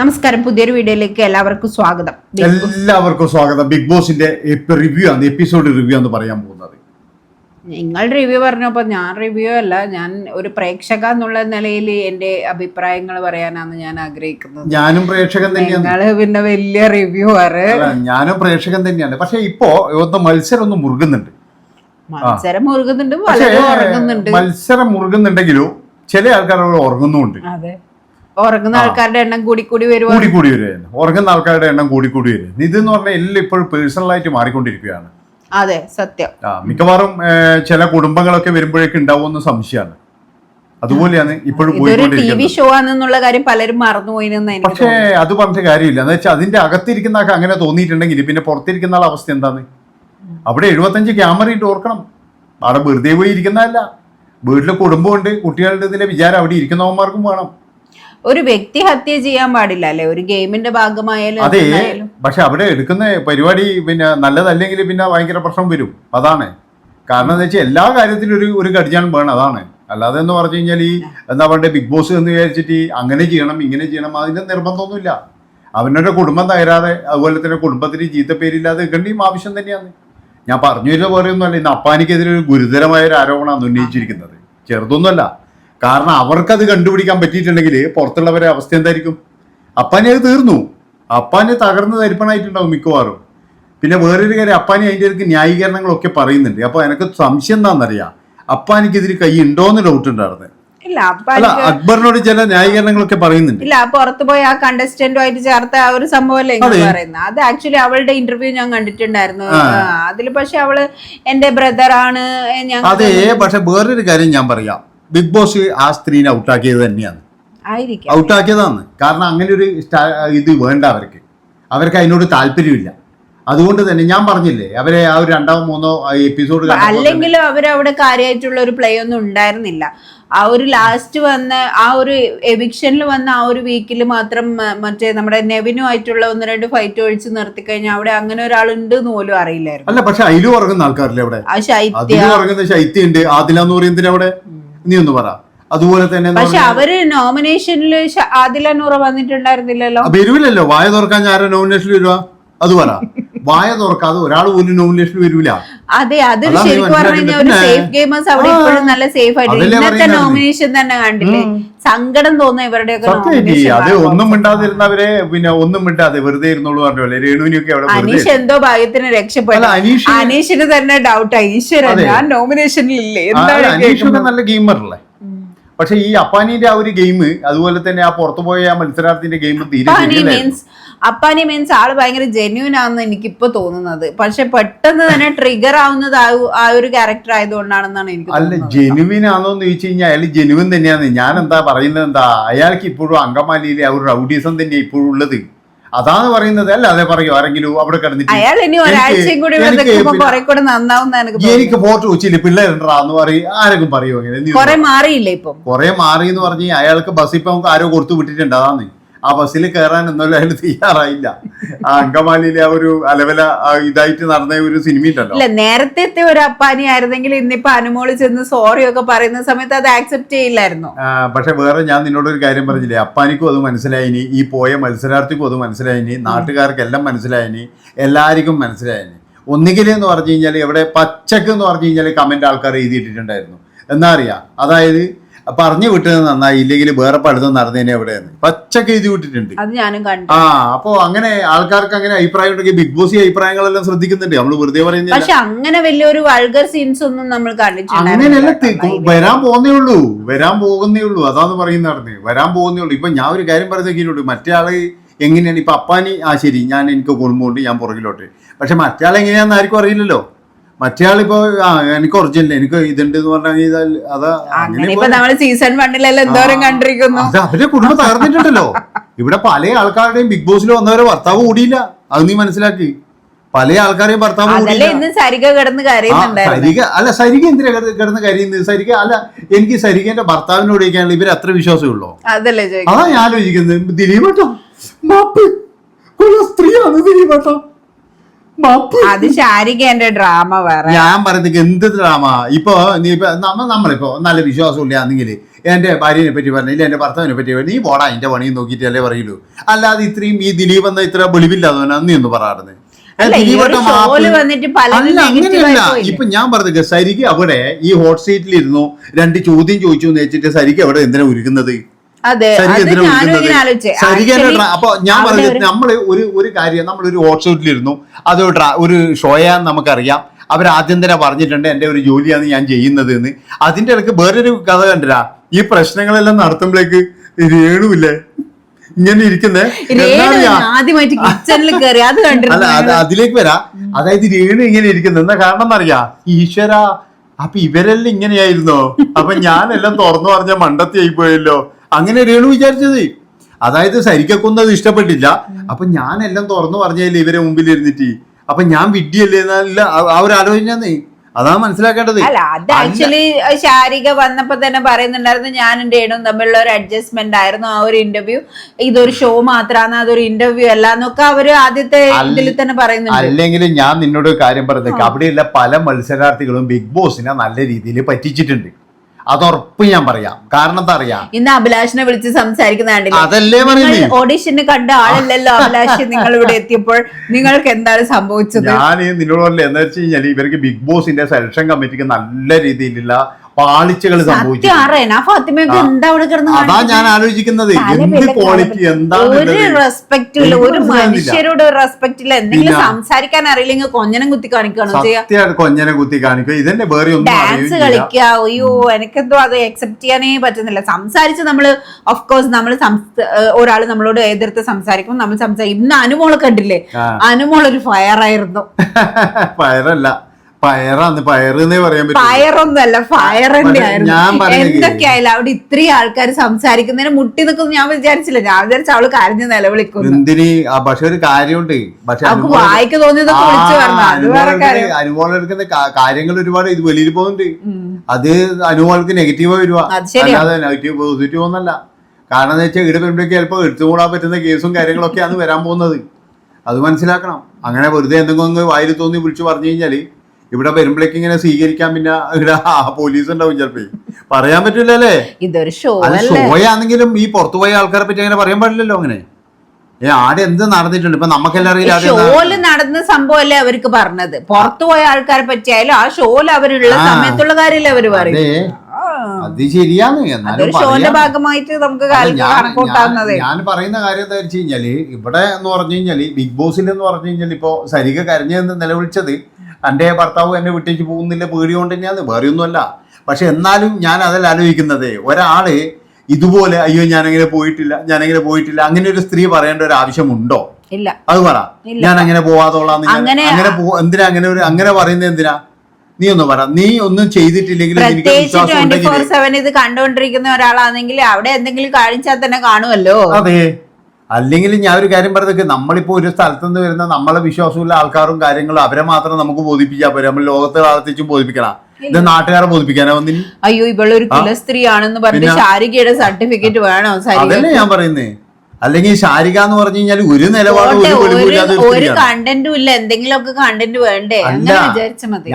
നമസ്കാരം പുതിയൊരു വീഡിയോയിലേക്ക് എല്ലാവർക്കും സ്വാഗതം. എല്ലാവർക്കും സ്വാഗതം. ബിഗ് ബോസിന്റെ റിവ്യൂ ആണ് എപ്പിസോഡ് റിവ്യൂ ആണ് പറയാൻ പോകുന്നത്. നിങ്ങൾ റിവ്യൂ പറഞ്ഞപ്പോൾ ഞാൻ റിവ്യൂ അല്ല ഞാൻ ഒരു പ്രേക്ഷക എന്നുള്ള നിലയിൽ എന്റെ അഭിപ്രായങ്ങൾ പറയാനാണ് ഞാൻ ആഗ്രഹിക്കുന്നത്. ഞാനും പ്രേക്ഷകൻ തന്നെയാണ്. പിന്നെ വലിയ റിവ്യൂ ആറ് ഞാനും പ്രേക്ഷകൻ തന്നെയാണ്. പക്ഷെ ഇപ്പോ മത്സരം ഒന്ന് മുറുകുന്നുണ്ട്. മത്സരം മുറുകുന്നുണ്ട് വളരെ ഉറങ്ങുന്നുണ്ട്. മത്സരം മുറുകുന്നുണ്ടെങ്കിലും ചില ആൾക്കാർ ഉറങ്ങുന്നുണ്ട്. അതെ. ഉറങ്ങുന്ന ആൾക്കാരുടെ എണ്ണം കൂടി കൂടി വരുവാ. കൂടി കൂടി വരുവായിരുന്നു. ഉറങ്ങുന്ന ആൾക്കാരുടെ എണ്ണം കൂടി കൂടി വരും ഇതെന്ന് പറഞ്ഞാൽ എല്ലാം ഇപ്പോഴും പേഴ്സണലായിട്ട് മാറിക്കൊണ്ടിരിക്കുകയാണ്. അതെ സത്യം. ആ മിക്കവാറും ചില കുടുംബങ്ങളൊക്കെ വരുമ്പോഴേക്ക് ഉണ്ടാവുമെന്ന് സംശയമാണ്. അതുപോലെയാണ് ഇപ്പോഴും ടി വി ഷോ ആണെന്നുള്ള കാര്യം പലരും മറന്നുപോയിന്ന് എനിക്ക് പക്ഷേ അത് പറഞ്ഞ കാര്യമില്ല. എന്ന് വെച്ചാൽ അതിന്റെ അകത്തിരിക്കുന്ന ആൾക്ക് അങ്ങനെ തോന്നിയിട്ടുണ്ടെങ്കിൽ പിന്നെ പുറത്തിരിക്കുന്ന ആൾ അവസ്ഥ എന്താണ് അവിടെ എഴുപത്തഞ്ച് ക്യാമറ ഇട്ട് ഓർക്കണം. അവിടെ വെറുതെ പോയി ഇരിക്കുന്നതല്ല. വീട്ടിൽ കുടുംബമുണ്ട് കുട്ടികളുടെ ഇതിലെ വിചാരം അവിടെ ഇരിക്കുന്നവന്മാർക്കും വേണം. ഒരു വ്യക്തി ഹത്യ ചെയ്യാൻ പാടില്ല അല്ലെ? ഒരു ഗെയിമിന്റെ ഭാഗമായാലും അതെ പക്ഷെ അവിടെ എടുക്കുന്ന പരിപാടി പിന്നെ നല്ലതല്ലെങ്കിൽ പിന്നെ ഭയങ്കര പ്രശ്നം വരും. അതാണ്. കാരണം എന്താ വെച്ചാൽ എല്ലാ കാര്യത്തിലും ഒരു ഒരു കടിച്ചാണ് വേണം. അതാണ്. അല്ലാതെ എന്ന് പറഞ്ഞു കഴിഞ്ഞാൽ ഈ എന്താ പറയുക ബിഗ് ബോസ് എന്ന് വിചാരിച്ചിട്ട് അങ്ങനെ ചെയ്യണം ഇങ്ങനെ ചെയ്യണം അതിന്റെ നിർബന്ധമൊന്നുമില്ല. അവനൊരു കുടുംബം തകരാതെ അതുപോലെ തന്നെ കുടുംബത്തിന് ചീത്തപ്പേരില്ലാതെ നിൽക്കേണ്ടിയും ആവശ്യം തന്നെയാണ്. ഞാൻ പറഞ്ഞു വരുന്ന പോലെ ഒന്നുമല്ല ഇന്ന് അപ്പാനിക്കെതിരെ ഒരു ഗുരുതരമായ ഒരു ആരോപണമാണ് ഉന്നയിച്ചിരിക്കുന്നത്. ചെറുതൊന്നുമല്ല. കാരണം അവർക്കത് കണ്ടുപിടിക്കാൻ പറ്റിയിട്ടുണ്ടെങ്കിൽ പുറത്തുള്ളവരെ അവസ്ഥ എന്തായിരിക്കും? അപ്പാനി അത് തീർന്നു. അപ്പാനെ തകർന്ന് തരിപ്പണായിട്ടുണ്ടാവും മിക്കവാറും. പിന്നെ വേറൊരു കാര്യം അപ്പാനി അതിന്റെ ഇടയ്ക്ക് ന്യായീകരണങ്ങളൊക്കെ പറയുന്നുണ്ട്. അപ്പോൾ എനിക്ക് സംശയം എന്താണെന്നറിയാം? അപ്പാനിക്കെതിരെ കൈ ഉണ്ടോന്ന് ഡൗട്ട് ഉണ്ടായിരുന്നു. അല്ല അക്ബറിനോട് ചില ന്യായീകരണങ്ങളൊക്കെ പറയുന്നുണ്ട്. ഇല്ല പുറത്തു പോയി ആ കണ്ടസ്റ്റന്റുമായിട്ട് ചേർത്ത ആ ഒരു സംഭവമല്ലേ. പറയുന്നത്? അത് ആക്ച്വലി അവളുടെ ഇന്റർവ്യൂ ഞാൻ കണ്ടിട്ടുണ്ടായിരുന്നു. അതിൽ അതിൽ പക്ഷെ അവൾ എന്റെ ബ്രദർ ആണ് ഞാൻ അതെ പക്ഷെ വേറൊരു കാര്യം ഞാൻ പറയാം. ബിഗ് ബോസ് ആ സ്ത്രീനെ ഔട്ടാക്കിയത് തന്നെയാണ്. ഔട്ടാക്കിയതാണ്. കാരണം അങ്ങനെ ഒരു ഇത് വേണ്ട അവർക്ക്. അവർക്ക് അതിനോട് താല്പര്യമില്ല. അതുകൊണ്ട് തന്നെ ഞാൻ പറഞ്ഞില്ലേ അവരെ ആ ഒരു രണ്ടോ മൂന്നോ എപ്പിസോഡ് അല്ലെങ്കിലും അവരവിടെ കാര്യമായിട്ടുള്ള ഒരു പ്ലേ ഒന്നും ഉണ്ടായിരുന്നില്ല. ആ ഒരു ലാസ്റ്റ് വന്ന ആ ഒരു എവിക്ഷനിൽ വന്ന ആ ഒരു വീക്കിൽ മാത്രം മറ്റേ നമ്മുടെ നെവിനു ആയിട്ടുള്ള ഒന്ന് രണ്ട് ഫൈറ്റ് ഒഴിച്ച് നിർത്തി കഴിഞ്ഞാൽ അവിടെ അങ്ങനെ ഒരാളുണ്ട് എന്ന് പോലും അറിയില്ലായിരുന്നു. അല്ല പക്ഷെ അതിലും ഉറങ്ങുന്ന ആൾക്കാരില്ലേ അവിടെ? ആ ശൈത്യ. ശൈത്യ ഉണ്ട് ആദില എന്ന് പറയുന്നതിന് അവിടെ? നീ ഒന്ന് പറ. അതുപോലെ തന്നെ പക്ഷെ അവർ നോമിനേഷനിൽ ആദില നൂറ വന്നിട്ടുണ്ടായിരുന്നില്ലല്ലോ. വരുവില്ലല്ലോ വായ തുറക്കാൻ ആരോ നോമിനേഷനിൽ വരുവാ. അത് പറ. വായ തുറക്കാതെ ഒരാൾ പോലും നോമിനേഷൻ വരൂല. അതെ അത് ശരിക്കും പറഞ്ഞു ഒരു സേഫ് ഗെയിമേഴ്സ് അവിടെ. ഇപ്പോഴും നല്ല സേഫ് ആയിട്ട് ഇന്നത്തെ നോമിനേഷൻ തന്നെ കണ്ടില്ലേ? സങ്കടം തോന്നുന്നു nomination അത് ഒന്നും മിണ്ടാതിരുന്നവരെ പിന്നെ ഒന്നും മിണ്ടാതെ വെറുതെ ഇരുന്നോളൂ പറഞ്ഞോളെ രേണുവിനൊക്കെ അവിടെ അനീഷ് എന്തോ ഭാഗ്യത്തിന് രക്ഷപ്പെട്ടു. അനീഷിന് തന്നെ ഡൗട്ട് ഈശ്വരൻ. ഞാൻ നോമിനേഷനിൽ ഇല്ലേ? എന്താണ്? നല്ല ഗെയിമറല്ലേ പക്ഷെ ഈ അപ്പാനിന്റെ ആ ഒരു ഗെയിം അതുപോലെ തന്നെ ആ പുറത്തു പോയ ആ മത്സരാർത്ഥിന്റെ ഗെയിം തീരെ അപ്പാനി. മീൻസ് ആൾ ഭയങ്കര ജെന്യൂൻ ആണെന്ന് എനിക്കിപ്പോ തോന്നുന്നത്. പക്ഷെ പെട്ടെന്ന് തന്നെ ട്രിഗർ ആവുന്നത് ആ ഒരു- ക്യാരക്ടർ ആയതുകൊണ്ടാണെന്നാണ് എനിക്ക് അല്ല ജെനുവിൻ ആണോന്ന് ചോദിച്ചു കഴിഞ്ഞാൽ അയാൾ ജെനുവിൻ തന്നെയാണ്. ഞാൻ എന്താ പറയുന്നത്? എന്താ അയാൾക്ക് ഇപ്പോഴും അങ്കമാലിയിലെ ആ ഒരു റൗഡീസം തന്നെയാണ് ഇപ്പോഴും ഉള്ളത്. അതാണ് പറയുന്നത് അല്ല അതെ പറയൂ. ആരെങ്കിലും അവിടെ കിടന്നിട്ട് എനിക്ക് ഫോട്ടോ വെച്ചില്ല. പിള്ളേരുണ്ടാന്ന് പറയും. ആരെങ്കിലും പറയൂ? അങ്ങനെ കൊറേ മാറിയില്ലേ ഇപ്പൊ? കൊറേ മാറി എന്ന് പറഞ്ഞ് അയാൾക്ക് ബസ് ഇപ്പൊ നമുക്ക് ആരോ കൊടുത്തു വിട്ടിട്ടുണ്ട്. അതാണ് ആ ബസ്സിൽ കയറാൻ എന്നാലും അയാൾ തയ്യാറായില്ല. ആ അങ്കമാലിയിലെ ആ ഒരു അലവല ഇതായിട്ട് നടന്ന ഒരു സിനിമ ഉണ്ടല്ലോ. ഇല്ല നേരത്തെ ഒരു അപ്പാനി ആയിരുന്നെങ്കിൽ ഇന്നിപ്പോ അനുമോൾ ചെന്ന് സോറി ഒക്കെ പറയുന്ന സമയത്ത് അത് ആക്സെപ്റ്റ് ചെയ്യില്ലായിരുന്നു. പക്ഷെ വേറെ ഞാൻ നിന്നോട് ഒരു കാര്യം പറഞ്ഞില്ലേ? അപ്പാനിക്കും അത് മനസ്സിലായിനി ഈ പോയ മത്സരാർത്ഥിക്കും അത് മനസ്സിലായിനി നാട്ടുകാർക്കെല്ലാം മനസ്സിലായിനി എല്ലാവർക്കും മനസ്സിലായിനി. ഒന്നുകിൽ എന്ന് പറഞ്ഞു കഴിഞ്ഞാൽ ഇവിടെ പച്ചക്ക് എന്ന് പറഞ്ഞു കഴിഞ്ഞാൽ കമന്റ് ആൾക്കാർ എഴുതിയിട്ടിട്ടുണ്ടായിരുന്നു. എന്നാ അറിയാം? അതായത് പറഞ്ഞു വിട്ടത് നന്നായി ഇല്ലെങ്കിൽ വേറെ പലതും നടന്നതിനെ എവിടെയാണ് പച്ചക്ക് എഴുതി വിട്ടിട്ടുണ്ട്. അത് ഞാനും കണ്ടു. ആ അപ്പോ അങ്ങനെ ആൾക്കാർക്ക് അങ്ങനെ അഭിപ്രായം ഉണ്ടെങ്കിൽ ബിഗ് ബോസ് ഈ അഭിപ്രായങ്ങളെല്ലാം ശ്രദ്ധിക്കുന്നുണ്ട്. നമ്മൾ വെറുതെ പറയുന്നില്ല. പക്ഷെ അങ്ങനെ വലിയൊരു വൾഗർ സീൻസ് ഒന്നും നമ്മൾ അങ്ങനെയല്ല വരാൻ പോകുന്നേ ഉള്ളൂ. വരാൻ പോകുന്നേ ഉള്ളൂ. അതാന്ന് പറയുന്നതാണ് വരാൻ പോകുന്നേ ഉള്ളൂ. ഇപ്പൊ ഞാൻ ഒരു കാര്യം പറഞ്ഞിട്ടുണ്ട് മറ്റേ ആൾ എങ്ങനെയാണ്? ഇപ്പൊ അപ്പാനി ആ ശരി ഞാൻ എനിക്ക് കുടുംബമുണ്ട് ഞാൻ പുറകിലോട്ട്. പക്ഷെ മറ്റേ ആൾ ആർക്കും അറിയില്ലല്ലോ. മറ്റേ ആളിപ്പോ ആ എനിക്ക് ഒറിജിനൽ എനിക്ക് ഇതുണ്ട് എന്ന് പറഞ്ഞാൽ അതാ അങ്ങനെ അങ്ങനെ ഇപ്പൊ നമ്മൾ സീസൺ വണ്ണിലെല്ലാം എന്തോരം ആ. കണ്ടിരിക്കുന്നു? അത് അവരുടെ കുടുംബം തകർന്നിട്ടുണ്ടല്ലോ. ഇവിടെ പല ആൾക്കാരുടെയും ബിഗ് ബോസിൽ വന്നവരെ ഭർത്താവ് കൂടിയില്ല. അത് നീ മനസ്സിലാക്കി. പല ആൾക്കാരെയും ഭർത്താവ് സരിക കിടന്ന് സരിക അല്ല സരിക എന്തിനാ കിടന്ന് കരയുന്നത് സരിക അല്ല എനിക്ക് സരികന്റെ ഭർത്താവിനോട് ചോദിക്കാനുള്ള ഇവർ അത്ര വിശ്വാസമുള്ളൂ അതല്ലേ അതാ ഞാൻ ആലോചിക്കുന്നത് കൊള്ള സ്ത്രീയാണ് ദിലീപേട്ടോ. അത് ശാരികേന്റെ ഡ്രാമ വേറെ. ഞാൻ പറയുന്നത് എന്ത് ഡ്രാമ? ഇപ്പൊ നീ ഇപ്പൊ നമ്മ നമ്മളിപ്പോ നല്ല വിശ്വാസം ഇല്ലാന്നെങ്കിൽ എന്റെ ഭാര്യനെ പറ്റി പറഞ്ഞില്ല എന്റെ ഭർത്താവിനെ പറ്റി പറഞ്ഞു നീ പോടാ എന്റെ പണിയും നോക്കിയിട്ടല്ലേ പറയുള്ളൂ. അല്ലാതെ ഇത്രയും ഈ ദിലീപ് എന്ന ഇത്ര വെളിവില്ലാതെ നീ ഒന്ന് പറയാറുണ്ട് അങ്ങനെയല്ല. ഇപ്പൊ ഞാൻ പറഞ്ഞത് സരിക്ക് അവിടെ ഈ ഹോട്ട് സീറ്റിൽ ഇരുന്നു രണ്ട് ചോദ്യം ചോദിച്ചു എന്ന് വെച്ചിട്ട് സരിക്ക് അവിടെ എന്തിനാ ഒരുക്കുന്നത് അതെ അപ്പൊ ഞാൻ പറഞ്ഞത് നമ്മൾ നമ്മൾ ഒരു ഒരു കാര്യം നമ്മൾ ഒരു വാട്സാപ്പിലിരുന്നു അത് ഒരു ഷോയാന്ന് നമുക്കറിയാം. അവർ ആദ്യം തന്നെ പറഞ്ഞിട്ടുണ്ട് എന്റെ ഒരു ജോലിയാണ് ഞാൻ ചെയ്യുന്നത് എന്ന് അതിന്റെ ഇടയ്ക്ക് വേറൊരു കഥ കണ്ടില്ല ഈ പ്രശ്നങ്ങളെല്ലാം നടത്തുമ്പോഴേക്ക് രേണുവില്ലേ? ഇങ്ങനെ ഇരിക്കുന്നേ? ആദ്യമായിട്ട് കിച്ചണിൽ കയറി അത് അല്ല അതിലേക്ക് വരാം. അതായത് രേണു ഇങ്ങനെ ഇരിക്കുന്നത് എന്താ കാരണം എന്നറിയാ ഈശ്വര അപ്പൊ ഇവരെല്ലാം ഇങ്ങനെയായിരുന്നോ? അപ്പൊ ഞാനെല്ലാം തുറന്നു പറഞ്ഞ മണ്ടത്തി ആയി പോയല്ലോ. അങ്ങനെ രേണു വിചാരിച്ചത്. അതായത് സരിക്കൊന്നും അത് ഇഷ്ടപ്പെട്ടില്ല. അപ്പൊ ഞാനെല്ലാം തുറന്നു പറഞ്ഞല്ലേ ഇവരെ മുമ്പിൽ ഇരുന്നിട്ട് അപ്പൊ ഞാൻ വിഡ്ഢിയല്ലേ എന്നല്ല ആ ഒരു ആലോചന അതാ മനസ്സിലാക്കേണ്ടത്. അല്ല അത് ആക്ച്വലി ശാരിക വന്നപ്പോ തന്നെ പറയുന്നുണ്ടായിരുന്നു ഞാനും രേണുവും തമ്മിലുള്ള ഒരു അഡ്ജസ്റ്റ്മെന്റ് ആയിരുന്നു ആ ഒരു ഇന്റർവ്യൂ ഇതൊരു ഷോ മാത്രമാണ് അതൊരു ഇന്റർവ്യൂ അല്ല എന്നൊക്കെ അവർ ആദ്യത്തെ ഇതിൽ തന്നെ പറയുന്നുണ്ട്. അല്ലെങ്കിൽ ഞാൻ നിന്നോട് കാര്യം പറഞ്ഞേക്കാം അവിടെയുള്ള പല മത്സരാർത്ഥികളും ബിഗ് ബോസിനെ നല്ല രീതിയിൽ പറ്റിച്ചിട്ടുണ്ട്. അതുറപ്പ് ഞാൻ പറയാം. കാരണം എന്താ അറിയാം? ഇന്ന് അഭിലാഷിനെ വിളിച്ച് സംസാരിക്കുന്ന അതല്ലേ പറയുന്നത് ഓഡിഷന് കണ്ട ആളല്ലല്ലോ അഭിലാഷ് നിങ്ങൾ ഇവിടെ എത്തിയപ്പോൾ. നിങ്ങൾക്ക് എന്താണ് സംഭവിച്ചത്? ഞാൻ നിന്നോട് പറഞ്ഞില്ല എന്താ വെച്ച് കഴിഞ്ഞാൽ ഇവർക്ക് ബിഗ് ബോസിന്റെ സെലക്ഷൻ കമ്മിറ്റിക്ക് നല്ല രീതിയിലുള്ള പാളിച്ചകൾ സംഭവിച്ചു എന്താ അതാ ഞാൻ ആലോചിക്കുന്നത്. എന്ത് ക്വാളിറ്റി ഒരു എന്താന്നുള്ളത് റെസ്പെക്ട് ഇല്ല. ഒരു മനുഷ്യരോട് ഒരു റെസ്പെക്ട് ഇല്ല. എന്തെങ്കിലും ഇല്ല. സംസാരിക്കാൻ അറിയില്ലെങ്കിൽ കൊഞ്ഞനം കുത്തി കാണിക്കുകയാണോ കൊഞ്ഞനെ കുത്തി കാണിക്കുക. ഇതെന്നെ വേറെ ഒന്നും ഡാൻസ് കളിക്കുക. അയ്യോ എനിക്കെന്തോ അത് അക്സെപ്റ്റ് ചെയ്യാനേ പറ്റുന്നില്ല. സംസാരിച്ച് നമ്മൾ ഓഫ് കോഴ്സ് നമ്മൾ ഒരാൾ നമ്മളോട് എതിർത്ത് സംസാരിക്കുമ്പോൾ നമ്മൾ സംസാരിക്കും. ഇന്ന് അനുമോളെ കണ്ടില്ലേ. അനുമോൾ ഒരു ഫയർ ആയിരുന്നു. പയറല്ല പയറാന്ന് പയറെന്നേ പറയാൻ പറ്റും. ഫയറൊന്നുമല്ല ഫയർ തന്നെയായിരുന്നു. എന്തൊക്കെയായാലും അവിടെ ഇത്രയും ആൾക്കാർ സംസാരിക്കുന്നതിന് മുട്ടി നിൽക്കുന്നു. ഞാൻ വിചാരിച്ചില്ല. ഞാൻ വിചാരിച്ച അവൾ കരഞ്ഞ് നിലവിളിക്കും എന്തിന്? പക്ഷെ ഒരു കാര്യമുണ്ട്. പക്ഷെ അവൾക്ക് വായിക്ക് തോന്നിയതൊക്കെ വിളിച്ചു പറഞ്ഞു. അത് വേറെ കാര്യം. അനുമോൾ എടുക്കുന്ന കാര്യങ്ങൾ ഒരുപാട് ഇത് വെളിയിൽ പോകുന്നുണ്ട്. അത് അനുമോൾക്ക് നെഗറ്റീവ് വരുവാ അല്ലാതെ നെഗറ്റീവ് പോസിറ്റീവ് ഒന്നല്ല. കാരണം എന്ന് വെച്ചാൽ ഇവിടെ വരുമ്പോഴേക്ക് ചിലപ്പോൾ എടുത്തുകൂടാൻ പറ്റുന്ന കേസും കാര്യങ്ങളൊക്കെയാണ് വരാൻ പോകുന്നത്. അത് മനസ്സിലാക്കണം. അങ്ങനെ വെറുതെ എന്തെങ്കിലും വായിൽ തോന്നി വിളിച്ചു പറഞ്ഞു കഴിഞ്ഞാൽ ഇവിടെ വരുമ്പോഴേക്ക് ഇങ്ങനെ സ്വീകരിക്കാൻ പിന്നെ ഇവിടെ പോലീസ് ഉണ്ടാവും ചിലപ്പോ. പറയാൻ പറ്റില്ല അല്ലേ? ഇതൊരു ഷോ ഷോയാണെങ്കിലും ഈ പുറത്തു പോയ ആൾക്കാരെ പറ്റി അങ്ങനെ പറയാൻ പാടില്ലല്ലോ അങ്ങനെ. ഏ ആടെ എന്ത് നടന്നിട്ടുണ്ട്? ഇപ്പൊ നമുക്കെല്ലാം എന്താ- ഷോയിൽ നടന്ന സംഭവമല്ലേ അവർക്ക് പറഞ്ഞത്? പുറത്തു പോയ ആൾക്കാരെ പറ്റിയായാലും ആ ഷോയിൽ അവരുള്ള. സമയത്തുള്ള കാര്യമല്ലേ അവർ പറയുന്നത് അതെ. ശരിയാണ്. എന്നാലും ഷോന്റെ ഭാഗമായിട്ട് നമുക്ക് ഞാൻ പറയുന്ന കാര്യം എന്താ വെച്ച് കഴിഞ്ഞാൽ ഇവിടെ എന്ന് പറഞ്ഞു കഴിഞ്ഞാൽ ബിഗ് ബോസിൽ എന്ന് പറഞ്ഞു കഴിഞ്ഞാൽ ഇപ്പൊ സരിക കരഞ്ഞെന്ന് നിലവിളിച്ചത് എന്റെ ഭർത്താവ് എന്നെ വിട്ടേക്ക് പോകുന്നില്ല പേടി കൊണ്ട് തന്നെയാണ് വേറെ ഒന്നുമല്ല പക്ഷെ എന്നാലും ഞാൻ അതല്ല ആലോചിക്കുന്നത്. ഒരാൾ ഇതുപോലെ അയ്യോ ഞാനങ്ങനെ പോയിട്ടില്ല ഞാനങ്ങനെ പോയിട്ടില്ല അങ്ങനെ ഒരു സ്ത്രീ പറയേണ്ട ഒരു ആവശ്യമുണ്ടോ? ഇല്ല. അത് പറ. ഞാൻ അങ്ങനെ പോവാതോളാം അങ്ങനെ- എന്തിനാ അങ്ങനെ ഒരു അങ്ങനെ പറയുന്നത് എന്തിനാ? നീ ഒന്ന് പറ. നീ ഒന്നും ചെയ്തിട്ടില്ലെങ്കിൽ ഇത് കണ്ടുകൊണ്ടിരിക്കുന്ന ഒരാളാണെങ്കിൽ അവിടെ എന്തെങ്കിലും കാണിച്ചാൽ തന്നെ കാണുമല്ലോ. അതെ. അല്ലെങ്കിൽ ഞാൻ ഒരു കാര്യം പറഞ്ഞത് നമ്മളിപ്പോൾ ഒരു സ്ഥലത്ത് നിന്ന് വരുന്ന നമ്മളെ വിശ്വാസമുള്ള ആൾക്കാരും കാര്യങ്ങളും അവരെ മാത്രം നമുക്ക് ബോധിപ്പിച്ചാൽ പോരെ. നമ്മൾ ലോകത്തെ ആളത്തിച്ചും ബോധിപ്പിക്കണം. ഇത് നാട്ടുകാരെ ബോധിപ്പിക്കാനോ ഒന്നിന് അയ്യോ ഇവളൊരു കുലസ്ത്രീ ആണെന്ന് പറഞ്ഞിട്ട് പിന്നെ? ശാരികയുടെ സർട്ടിഫിക്കറ്റ് വേണോ അതല്ലേ ഞാൻ പറയുന്നേ. അല്ലെങ്കിൽ ശാരിക എന്ന് പറഞ്ഞു കഴിഞ്ഞാൽ ഒരു നിലപാട് ഒരു. കണ്ടന്റും ഇല്ല. എന്തെങ്കിലുമൊക്കെ കണ്ടന്റ് വേണ്ടേ?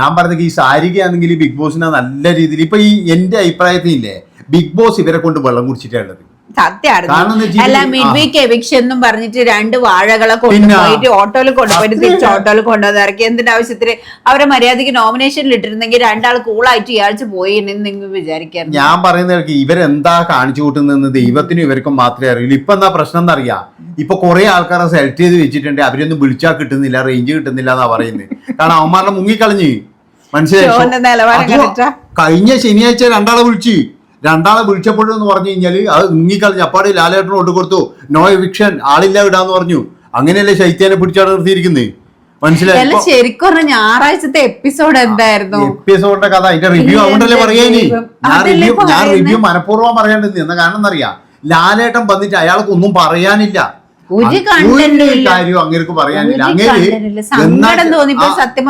ഞാൻ പറഞ്ഞത് ഈ ശാരിക ആണെങ്കിൽ ബിഗ് ബോസിനെ നല്ല രീതിയിൽ ഇപ്പൊ ഈ എന്റെ അഭിപ്രായത്തിൽ ഇല്ലേ ബിഗ് ബോസ് ഇവരെ കൊണ്ട് വെള്ളം കുടിച്ചിട്ടുള്ളത് കാരണം സത്യമായിരുന്നു അല്ല മിഡ് വീക്ക് എവിക്ഷൻ എന്നും പറഞ്ഞിട്ട് രണ്ട് വാഴകളെ കൊണ്ടുപോയിട്ട് ഓട്ടോയിൽ കൊണ്ടുപോയിട്ട് തിരിച്ച് ഓട്ടോയിൽ കൊണ്ടുവന്ന് ഇറക്കി. എന്തിന്റെ ആവശ്യത്തിന്? അവരെ മര്യാദയ്ക്ക് നോമിനേഷനിൽ ഇട്ടിരുന്നെങ്കിൽ രണ്ടാൾ കൂളായിട്ട് ഇയാഴ്ച പോയി നിങ്ങൾ വിചാരിക്കാൻ ഞാൻ പറയുന്നത് ഇവരെന്താ കാണിച്ചു കൂട്ടുന്നത് ദൈവത്തിനും ഇവർക്കും മാത്രമേ അറിയുള്ളൂ. ഇപ്പൊ എന്താ പ്രശ്നം എന്നറിയാം? ഇപ്പൊ കുറെ ആൾക്കാരെ സെലക്ട് ചെയ്ത് വെച്ചിട്ടുണ്ട്. അവരൊന്നും വിളിച്ചാൽ കിട്ടുന്നില്ല റേഞ്ച് കിട്ടുന്നില്ല എന്നാ പറയുന്നത് കാരണം അവന്മാരുടെ മുങ്ങിക്കളഞ്ഞ്. മനസ്സിലായി? കഴിഞ്ഞ ശനിയാഴ്ച രണ്ടാളെ വിളിച്ച്. രണ്ടാളെ വിളിച്ചപ്പോഴെന്ന് പറഞ്ഞു കഴിഞ്ഞാൽ അത് മുങ്ങിക്കളഞ്ഞ് അപ്പാട് ലാലേട്ടന് കൊണ്ട് കൊടുത്തു. നോ എവിക്ഷൻ ആളില്ല വിടാന്ന് പറഞ്ഞു. അങ്ങനെയല്ലേ ശൈത്യനെ പിടിച്ചാണ് നിർത്തിയിരിക്കുന്നത് മനസ്സിലായോ? ശരിക്കും പറഞ്ഞ ഞായറാഴ്ചത്തെ എപ്പിസോഡ് എന്തായിരുന്നു? എപ്പിസോഡിന്റെ കഥ അതിന്റെ റിവ്യൂ അതുകൊണ്ടല്ലേ പറയാനി ദൈവം. ഞാൻ റിവ്യൂ ഞാൻ റിവ്യൂ മനഃപൂർവം പറയേണ്ടത് എന്താ കാരണം എന്നറിയാം? ലാലേട്ടൻ വന്നിട്ട് അയാൾക്ക് ഒന്നും പറയാനില്ല. എന്നാ- സത്യം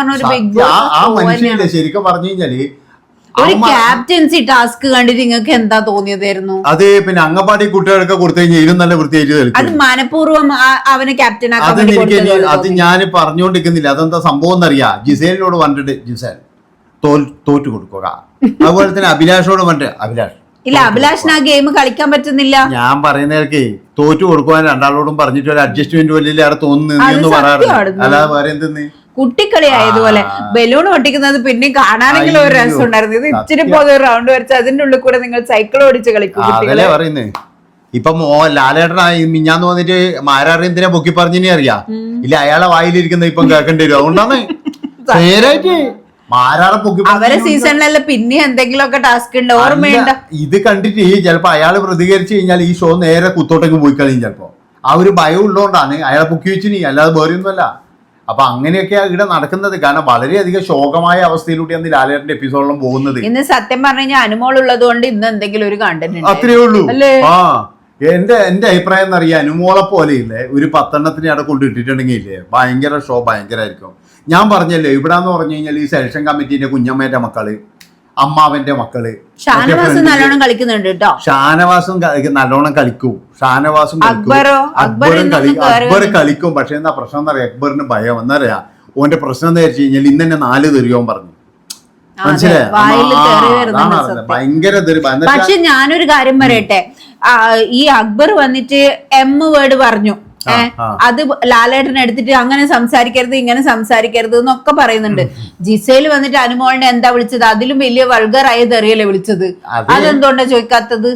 ആ- മനുഷ്യനില്ലേ? ശരിക്കും പറഞ്ഞു കഴിഞ്ഞാൽ ഒരു ക്യാപ്റ്റൻസി ടാസ്ക് കണ്ടിട്ട് നിങ്ങൾക്ക് എന്താ തോന്നിയതായിരുന്നു? അത് പിന്നെ അങ്ങപ്പാടി കുട്ടികൾക്ക് കൊടുത്തു കഴിഞ്ഞാൽ ഇതിലും നല്ല വൃത്തിയായിട്ട് അത് മനഃപൂർവം അവനെ ക്യാപ്റ്റൻ അത് വേണ്ടി എനിക്ക് അത് ഞാൻ പറഞ്ഞുകൊണ്ടിരിക്കുന്നില്ല അതെന്താ സംഭവം എന്നറിയാ? ജിസേലിനോട് പറഞ്ഞിട്ട് ജിസേൽ തോൽ തോറ്റു കൊടുക്കുക. അതുപോലെ തന്നെ അഭിലാഷോട് പറഞ്ഞിട്ട് അഭിലാഷ് ഇല്ല അഭിലാഷിന് ആ ഗെയിം കളിക്കാൻ പറ്റുന്നില്ല. ഞാൻ പറയുന്നവർക്ക് തോറ്റു കൊടുക്കുവാൻ രണ്ടാളോടും പറഞ്ഞിട്ട് ഒരു അഡ്ജസ്റ്റ്മെന്റ് വലിയ തോന്നുന്നു പറയാറുണ്ട്. അല്ലാതെ വേറെ എന്തെന്ന്? കുട്ടിക്കളി ആയതുപോലെ ബലൂൺ ഒട്ടിക്കുന്നത് പിന്നെ കാണാനെങ്കിലും ഒരു രസം ഉണ്ടായിരുന്നു ഇത് ഇച്ചിരി പോലെ പോലെ റൗണ്ട് വരച്ച് അതിന്റെ ഉള്ളിൽ കൂടെ നിങ്ങൾ സൈക്കിൾ ഓടിച്ച് കളിക്കും കുട്ടികളെ അതല്ലേ പറയുന്നേ. ഇപ്പൊ മോ ലാലേട്ടനായി മിഞ്ഞാന്ന് വന്നിട്ട് മാരാറിയന്തിനെ പൊക്കി പറഞ്ഞിനെ അറിയാ? ഇല്ല അയാളെ വായിലിരിക്കുന്ന ഇപ്പം കേൾക്കേണ്ടി വരും. അതുകൊണ്ടാണ് നേരായിട്ട് മാരാറെ പൊക്കി അവരെ സീസണിലല്ല പിന്നെ എന്തെങ്കിലുമൊക്കെ ടാസ്ക് ഉണ്ട്. ഓർമ്മയുണ്ട് ഇത് കണ്ടിട്ട് ചിലപ്പോ അയാൾ പ്രതികരിച്ചു കഴിഞ്ഞാൽ ഈ ഷോ നേരെ കുത്തോട്ടേക്ക് പോയി കളയും ചിലപ്പോ. ആ ഒരു ഭയം ഉള്ളതുകൊണ്ടാണ് അയാളെ പൊക്കി വെച്ചിനി അല്ലാതെ വേറെ ഒന്നുമല്ല അപ്പൊ അങ്ങനെയൊക്കെ ഇവിടെ നടക്കുന്നത്. കാരണം വളരെയധികം ശോകമായ അവസ്ഥയിലൂടെയാണ് ലാലേട്ടന്റെ എപ്പിസോഡിലും പോകുന്നത്. ഇന്ന് സത്യം പറഞ്ഞു കഴിഞ്ഞാൽ അനുമോൾ ഉള്ളത് കൊണ്ട് ഇന്ന് എന്തെങ്കിലും ഒരു കണ്ടന്റ് അത്രേ ഉള്ളൂ? ആ എന്റെ എന്റെ അഭിപ്രായം എന്നറിയാം അനുമോളെ പോലെ ഇല്ലേ ഒരു പത്തെണ്ണത്തിന് അവിടെ കൊണ്ടിട്ടിട്ടുണ്ടെങ്കിൽ ഇല്ലേ ഭയങ്കര ഷോ ഭയങ്കരമായിരിക്കും ഞാൻ പറഞ്ഞല്ലേ ഇവിടെ എന്ന് പറഞ്ഞു കഴിഞ്ഞാൽ ഈ സെലക്ഷൻ കമ്മിറ്റീന്റെ കുഞ്ഞമ്മേന്റെ മക്കൾ. അമ്മാവന്റെ മക്കൾ. ഷാനവാസ് നല്ലോണം കളിക്കുന്നുണ്ട് കേട്ടോ ഷാനവാസും നല്ലോണം കളിക്കും. ഷാനവാസും അക്ബറോ? അക്ബർ അക്ബറും അക്ബർ കളിക്കും. പക്ഷെ എന്താ പ്രശ്നം എന്താ പറയാ അക്ബറിന് ഭയം. എന്നറിയാ ഓന്റെ പ്രശ്നം എന്താ വെച്ച് കഴിഞ്ഞാൽ ഇന്ന് തന്നെ നാല് തെറിയോൻ പറഞ്ഞു. മനസ്സിലായോ? ഭയങ്കര പക്ഷെ ഞാനൊരു കാര്യം പറയട്ടെ. ഈ അക്ബർ വന്നിട്ട് എം വേർഡ് പറഞ്ഞു. അത് ലാലേട്ടൻ എടുത്തിട്ട് അങ്ങനെ സംസാരിക്കരുത് ഇങ്ങനെ സംസാരിക്കരുത് എന്നൊക്കെ പറയുന്നുണ്ട്. ജിസയിൽ വന്നിട്ട് അനുമോളിനെ എന്താ വിളിച്ചത്? അതിലും വലിയ വൾഗറായ തെറിയല്ലേ വിളിച്ചത്? അതെ. അതെന്തുകൊണ്ടാ ചോദിക്കാത്തത്?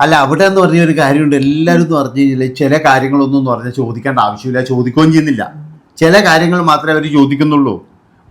അല്ല അവിടെ എന്ന് പറഞ്ഞ ഒരു കാര്യമുണ്ട്. എല്ലാവരും എന്ന് പറഞ്ഞു കഴിഞ്ഞാൽ ചില കാര്യങ്ങളൊന്നും എന്ന് പറഞ്ഞാൽ ചോദിക്കേണ്ട ആവശ്യമില്ല ചോദിക്കുകയും ചെയ്യുന്നില്ല. ചില കാര്യങ്ങൾ മാത്രമേ അവർ ചോദിക്കുന്നുള്ളൂ.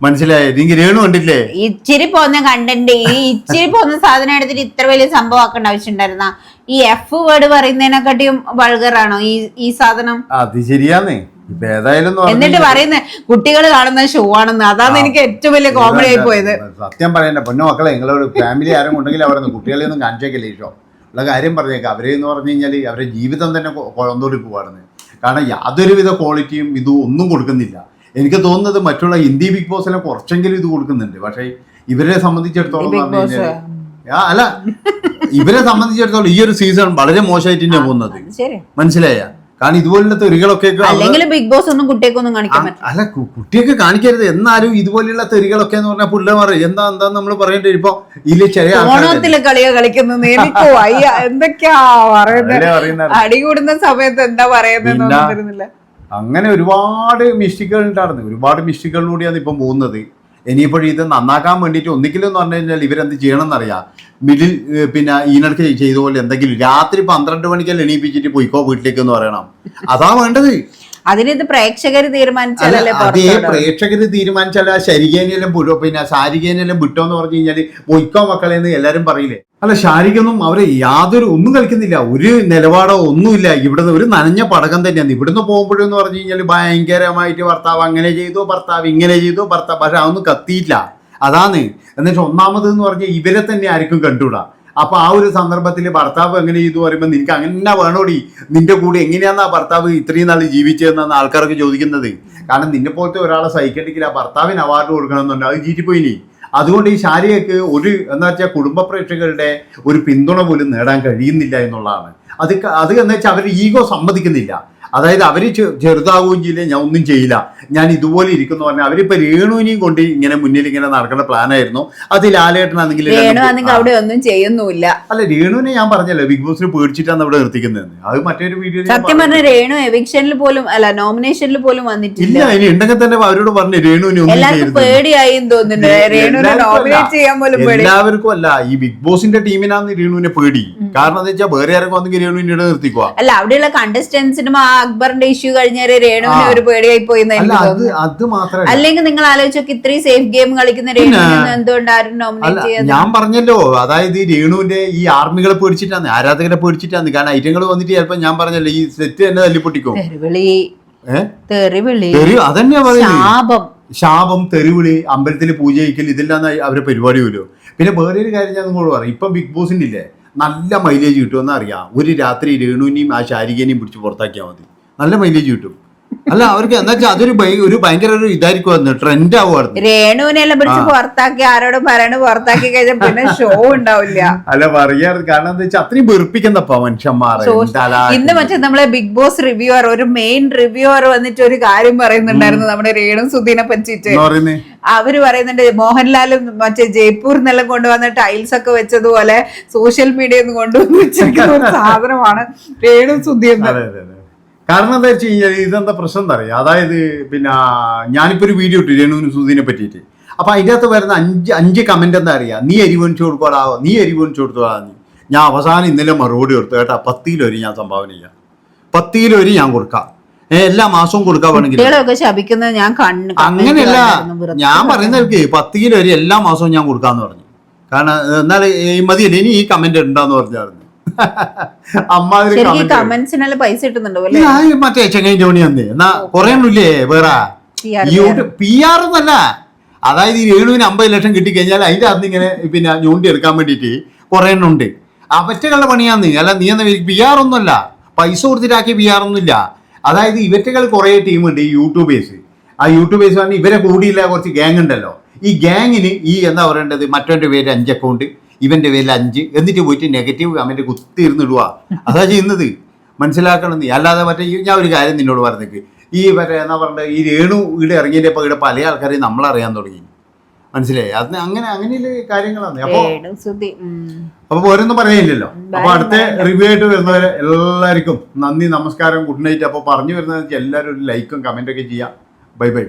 മനസ്സിലായോ. നിങ്ങൾ രേണു കണ്ടില്ലേ ഇച്ചിരി പോന്ന കണ്ടന്റ് ഈ ഇച്ചിരി പോന്ന സാധനം എടുത്തിട്ട് ഇത്ര വലിയ സംഭവം ആക്കേണ്ട ആവശ്യം ഉണ്ടായിരുന്ന ഈ എഫ് വേർഡ് പറയുന്നതിനെക്കാട്ടിയും വൾഗറാണോ ഈ ഈ സാധനം? അത് ശരിയാന്നേ. ഇപ്പൊ ഏതായാലും എന്ന് എന്നിട്ട് പറയുന്നത് കുട്ടികൾ കാണുന്ന ഷോ ആണെന്ന്. അതാണ് എനിക്ക് ഏറ്റവും വലിയ കോമഡി ആയി പോയത്. സത്യം പറയണ്ട. പൊന്നു മക്കളെ നിങ്ങളോട് ഫാമിലി ആരും ഉണ്ടെങ്കിൽ അവരൊന്നും കുട്ടികളെ ഒന്നും കാണിച്ചേക്കില്ല ഈ ഷോ ഉള്ള കാര്യം പറഞ്ഞേക്കാം. അവരെ എന്ന് പറഞ്ഞു കഴിഞ്ഞാൽ അവരുടെ ജീവിതം തന്നെ കൊഴന്നോടി പോവാണെന്ന് കാരണം യാതൊരുവിധ ക്വാളിറ്റിയും ഇതും ഒന്നും കൊടുക്കുന്നില്ല. എനിക്ക് തോന്നുന്നത് മറ്റുള്ള ഹിന്ദി ബിഗ് ബോസിനെ കുറച്ചെങ്കിലും ഇത് കൊടുക്കുന്നുണ്ട്. പക്ഷേ ഇവരെ സംബന്ധിച്ചിടത്തോളം അല്ല ഇവരെ സംബന്ധിച്ചിടത്തോളം ഈ ഒരു സീസൺ വളരെ മോശമായിട്ട് തന്നെയാണ് പോകുന്നത്. മനസ്സിലായ? കാരണം ഇതുപോലുള്ള തെറികളൊക്കെ അല്ലെങ്കിൽ ബിഗ് ബോസ് ഒന്നും കുട്ടിയൊക്കൊന്നും കാണിക്കാൻ അല്ല കുട്ടിയൊക്കെ കാണിക്കരുത്. എന്നാലും ഇതുപോലെയുള്ള തെറികളൊക്കെ എന്ന് പറഞ്ഞാൽ പിള്ളേർ എന്താ എന്താ നമ്മൾ പറയേണ്ടി ഇപ്പൊ ഇതിൽ ചെറിയ ഓണത്തിലെ കളിയോ കളിക്കുന്നത്. എനിക്ക് എന്തൊക്കെയാ പറയുന്നത് അടികൂടുന്ന സമയത്ത് എന്താ പറയുന്നത് അങ്ങനെ ഒരുപാട് മിസ്റ്റേക്കുകൾ ഉണ്ടായിരുന്നു. ഒരുപാട് മിസ്റ്റേക്കുകളിലൂടെയാണ് ഇപ്പം പോകുന്നത്. ഇനിയിപ്പോൾ ഇത് നന്നാക്കാൻ വേണ്ടിയിട്ട് ഒന്നിക്കലും എന്ന് പറഞ്ഞു കഴിഞ്ഞാൽ ഇവരെന്ത് ചെയ്യണം എന്നറിയാം മിഡിൽ പിന്നെ ഈനടക്ക് ചെയ്ത പോലെ എന്തെങ്കിലും രാത്രി പന്ത്രണ്ട് മണിക്കാൽ എണീപ്പിച്ചിട്ട് പോയിക്കോ വീട്ടിലേക്ക് എന്ന് പറയണം. അതാ വേണ്ടത്. അതിനിത് പ്രേക്ഷകർ അതേ പ്രേക്ഷകര് തീരുമാനിച്ചാൽ ആ ശരികേനെല്ലാം വിടോ പിന്നെ സാരികേനെല്ലാം വിട്ടോ എന്ന് പറഞ്ഞു കഴിഞ്ഞാൽ പൊയ്ക്കോ മക്കളെന്ന് എല്ലാരും പറയില്ലേ? അല്ല ശാരികൊന്നും അവരെ യാതൊരു ഒന്നും കളിക്കുന്നില്ല. ഒരു നിലപാടോ ഒന്നുമില്ല. ഇവിടുന്ന് ഒരു നനഞ്ഞ പടകം തന്നെയാണ്. ഇവിടുന്ന് പോകുമ്പോഴെന്ന് പറഞ്ഞു കഴിഞ്ഞാൽ ഭയങ്കരമായിട്ട് ഭർത്താവ് അങ്ങനെ ചെയ്തു ഭർത്താവ് ഇങ്ങനെ ചെയ്തു ഭർത്താവ് പക്ഷെ അതൊന്നും കത്തിയില്ല അതാണ്. എന്നിട്ട് ഒന്നാമത് എന്ന് പറഞ്ഞാൽ ഇവരെ തന്നെ ആയിരിക്കും കണ്ടുകൂടാ. അപ്പൊ ആ ഒരു സന്ദർഭത്തിൽ ഭർത്താവ് എങ്ങനെ ചെയ്തു പറയുമ്പോൾ നിനക്ക് അങ്ങനെ വേണോടി? നിന്റെ കൂടെ എങ്ങനെയാന്ന് ഭർത്താവ് ഇത്രയും നാൾ ജീവിച്ചതെന്നാണ് ആൾക്കാരൊക്കെ ചോദിക്കുന്നത്. കാരണം നിന്നെ പോലത്തെ ഒരാളെ സഹിക്കണ്ടെങ്കിൽ ആ ഭർത്താവിന് അവാർഡ് കൊടുക്കണമെന്നുണ്ട്. അത് ജീറ്റിപ്പോയിനി അതുകൊണ്ട് ഈ ശാരിയക്ക് ഒരു എന്താ വെച്ചാൽ കുടുംബ പ്രേക്ഷകരുടെ ഒരു പിന്തുണ പോലും നേടാൻ കഴിയുന്നില്ല എന്നുള്ളതാണ്. അത് അത് എന്ന് വെച്ചാൽ അവർ ഈഗോ സമ്മതിക്കുന്നില്ല. അതായത് അവർ ചെറുതാവുകയും ചെയ്യില്ല? ഞാൻ ഒന്നും ചെയ്യില്ല. ഞാൻ ഇതുപോലെ ഇരിക്കുന്നു പറഞ്ഞാൽ അവരിപ്പോ രേണുവിനെയും കൊണ്ട് ഇങ്ങനെ മുന്നിൽ ഇങ്ങനെ നടക്കുന്ന പ്ലാനായിരുന്നു അത് ലാലേട്ടനാണെങ്കിൽ അവിടെ ഒന്നും ചെയ്യുന്നില്ല അല്ല രേണുവിനെ ഞാൻ പറഞ്ഞല്ലോ ബിഗ് ബോസിന് പേടിച്ചിട്ടാണ് അവിടെ നിർത്തിക്കുന്നത് അത് മറ്റൊരു വീഡിയോ സത്യം പറഞ്ഞ രേണു എവിക്ഷനിൽ പോലും അല്ല നോമിനേഷനിൽ പോലും വന്നിട്ടില്ല. ഇനി ഉണ്ടെങ്കിൽ തന്നെ അവരോട് പറഞ്ഞു രേണുവിനെ എല്ലാവർക്കും പേടിയായി രേണുവിനെ അല്ല. നോമിനേറ്റ് ചെയ്യാൻ പോലും പേടി. എല്ലാവർക്കും അല്ല ഈ ബിഗ് ബോസിന്റെ ടീമിനാന്ന് രേണുവിനെ പേടി. കാരണം എന്താ വെച്ചാൽ വേറെ ആരൊക്കെ വന്നെങ്കിൽ രേണുവിനെ നിർത്തിക്കുക അല്ല അവിടെയുള്ള കണ്ടസ്റ്റന്റ്സിനും ആ അക്ബറിന്റെ ഇഷ്യൂ കഴിഞ്ഞേരെ രേണുവിന് ഒരു പേടിയായി പോയി അല്ലെങ്കിൽ നിങ്ങൾ ആലോചിച്ചോ ഇത്രയും സേഫ് ഗെയിം കളിക്കുന്ന രേണുവിനെ എന്തുകൊണ്ടാരും നോമിനേറ്റ് ചെയ്യുന്നത് ഞാൻ പറഞ്ഞല്ലോ അതായത് ഈ രേണുവിന്റെ ഈ ആർമികളെ പേടിച്ചിട്ടാണ് ആരാധകരെ പേടിച്ചിട്ടാണ് കാരണം ഐറ്റങ്ങൾ വന്നിട്ട് ചിലപ്പോ ഞാൻ പറഞ്ഞല്ലോ ഈ സെറ്റ് തന്നെ തല്ലിപ്പൊട്ടിക്കും. പറയുന്നത്. ശാപം. ശാപം തെരുവിളി അമ്പലത്തിൽ പൂജ ചെയ്യിക്കൽ ഇതെല്ലാം അവരെ പരിപാടി വരുമോ പിന്നെ വേറെ ഒരു കാര്യം ഞാൻ നിങ്ങളോട് പറയാം. ഇപ്പം ബിഗ് ബോസിന്റെ ഇല്ലേ? നല്ല മൈലേജ് കിട്ടുമെന്ന് അറിയാം. ഒരു രാത്രി രേണുവിനെയും ആ ശാരികനെയും പിടിച്ച് പുറത്താക്കിയാൽ മതി. നല്ല മൈലേജ് കിട്ടും. അല്ല അവർക്ക് എന്താ വെച്ചാൽ അതൊരു ഒരു ഭയങ്കര ഒരു ഇതായിരിക്കും ട്രെൻഡ് ആവുമായിരുന്നു രേണുവിനെല്ലാം പിടിച്ച് പുറത്താക്കി ആരോടും പറയണ പുറത്താക്കി കഴിഞ്ഞാൽ പിന്നെ ഷോ ഉണ്ടാവില്ല. അല്ല പറയാറ് കാരണം എന്താ വെച്ചാൽ അത്രയും വെറുപ്പിക്കുന്നപ്പോ മനുഷ്യന്മാർ ഇന്ന് മറ്റേ നമ്മളെ ബിഗ് ബോസ് റിവ്യൂവർ ഒരു മെയിൻ റിവ്യൂവർ വന്നിട്ട് ഒരു കാര്യം പറയുന്നുണ്ടായിരുന്നു നമ്മുടെ രേണു സുധീനെ പറ്റിയിട്ട്. അവർ പറയുന്നുണ്ട് മോഹൻലാലും മറ്റേ ജയ്പൂർ നിന്നെല്ലാം കൊണ്ടുവന്ന ടൈൽസ് ഒക്കെ വെച്ചതുപോലെ സോഷ്യൽ മീഡിയ നിന്ന് കൊണ്ടുവന്ന് വെച്ചിരിക്കുന്ന ഒരു സാധനമാണ് രേണു സുധി എന്ന് കാരണം എന്താ വെച്ച് കഴിഞ്ഞാൽ ഇതെന്താ പ്രശ്നം എന്താ പറയുക അതായത് പിന്നെ ഞാനിപ്പോൾ ഒരു വീഡിയോ ഇട്ടു രേണുവിന് സുധീനെ പറ്റിയിട്ട്. അപ്പൊ അതിന്റെ അകത്ത് വരുന്ന അഞ്ച് അഞ്ച് കമന്റ് എന്താ അറിയാ? നീ അരി പൊനിച്ചു കൊടുക്കോടാ നീ അരി പൊനിച്ചു കൊടുത്തോടാ നീ. ഞാൻ അവസാനം ഇന്നലെ മറുപടി കൊടുത്തു കേട്ടാ പത്തിയിലൊരു ഞാൻ സംഭാവന ചെയ്യാം. പത്തിയിലൊരു ഞാൻ കൊടുക്കാം. എല്ലാ മാസവും കൊടുക്കാൻ വേണമെങ്കിൽ. ശപിക്കുന്നത് ഞാൻ അങ്ങനെയല്ല ഞാൻ പറയുന്നവർക്ക് പത്ത് കിലോ അരി എല്ലാ മാസവും ഞാൻ കൊടുക്കാന്ന് പറഞ്ഞു. കാരണം എന്നാൽ ഈ മതിയല്ലേ? ഇനി ഈ കമന്റ് ഉണ്ടാന്ന് പറഞ്ഞായിരുന്നു. കമന്റ്സിനെല്ലാം പൈസ കിട്ടുന്നുണ്ടോ മറ്റേ ചെങ്ങൈ ജോണി വന്ന്. എന്നാ കൊറേ ഒന്നുമില്ലേ വേറെ? പി ആർ എന്നല്ല. അതായത് ഈ രേണുവിന് അമ്പത് ലക്ഷം കിട്ടിക്കഴിഞ്ഞാൽ അതിന്റെ അന്ന് ഇങ്ങനെ പിന്നെ ഞൂണ്ടി എടുക്കാൻ വേണ്ടിയിട്ട് കുറെ എണ്ണം ഉണ്ട്. അവറ്റകളുടെ പണിയാന്ന്. അല്ല നീ എന്ന പി ആർ ഒന്നുമല്ല. പൈസ കൊടുത്തിട്ടാക്കിയ പി ആർ ഒന്നുമില്ല. അതായത് ഇവറ്റകൾ കുറേ ടീമുണ്ട് ഈ യൂട്യൂബേഴ്സ് ആ യൂട്യൂബേഴ്സ് പറഞ്ഞാൽ ഇവരെ കൂടിയില്ല കുറച്ച് ഗ്യാങ് ഉണ്ടല്ലോ. ഈ ഗ്യാങ്ങിന് ഈ എന്താ പറയേണ്ടത്? മറ്റൊരു പേര് അഞ്ച് അക്കൗണ്ട് ഇവന്റെ പേരിൽ അഞ്ച്. എന്നിട്ട് പോയിട്ട് നെഗറ്റീവ് കമന്റ് കുത്തി ഇരുന്നിടുക അതാ ചെയ്യുന്നത്. മനസ്സിലാക്കണം നീ. അല്ലാതെ മറ്റേ ഞാൻ ഒരു കാര്യം നിന്നോട് പറഞ്ഞേക്ക്. ഈ മറ്റേ എന്നാ പറഞ്ഞത് ഈ രേണു ഇവിടെ ഇറങ്ങിയപ്പോ ഇവിടെ പല ആൾക്കാരെയും നമ്മളറിയാൻ തുടങ്ങി. മനസ്സിലായി? അത് അങ്ങനെ അങ്ങനെയുള്ള കാര്യങ്ങളാണ്. അപ്പൊ അപ്പോൾ സുധി ഉം. അപ്പൊ ഓരോന്നും പറയില്ലല്ലോ. അപ്പൊ അടുത്ത റിവ്യൂ ആയിട്ട് വരുന്നവരെ എല്ലാവർക്കും നന്ദി നമസ്കാരം ഗുഡ് നൈറ്റ് അപ്പൊ പറഞ്ഞു വരുന്നത് എല്ലാവരും ഒരു ലൈക്കും കമന്റൊക്കെ ഒക്കെ ചെയ്യാം. Bye bye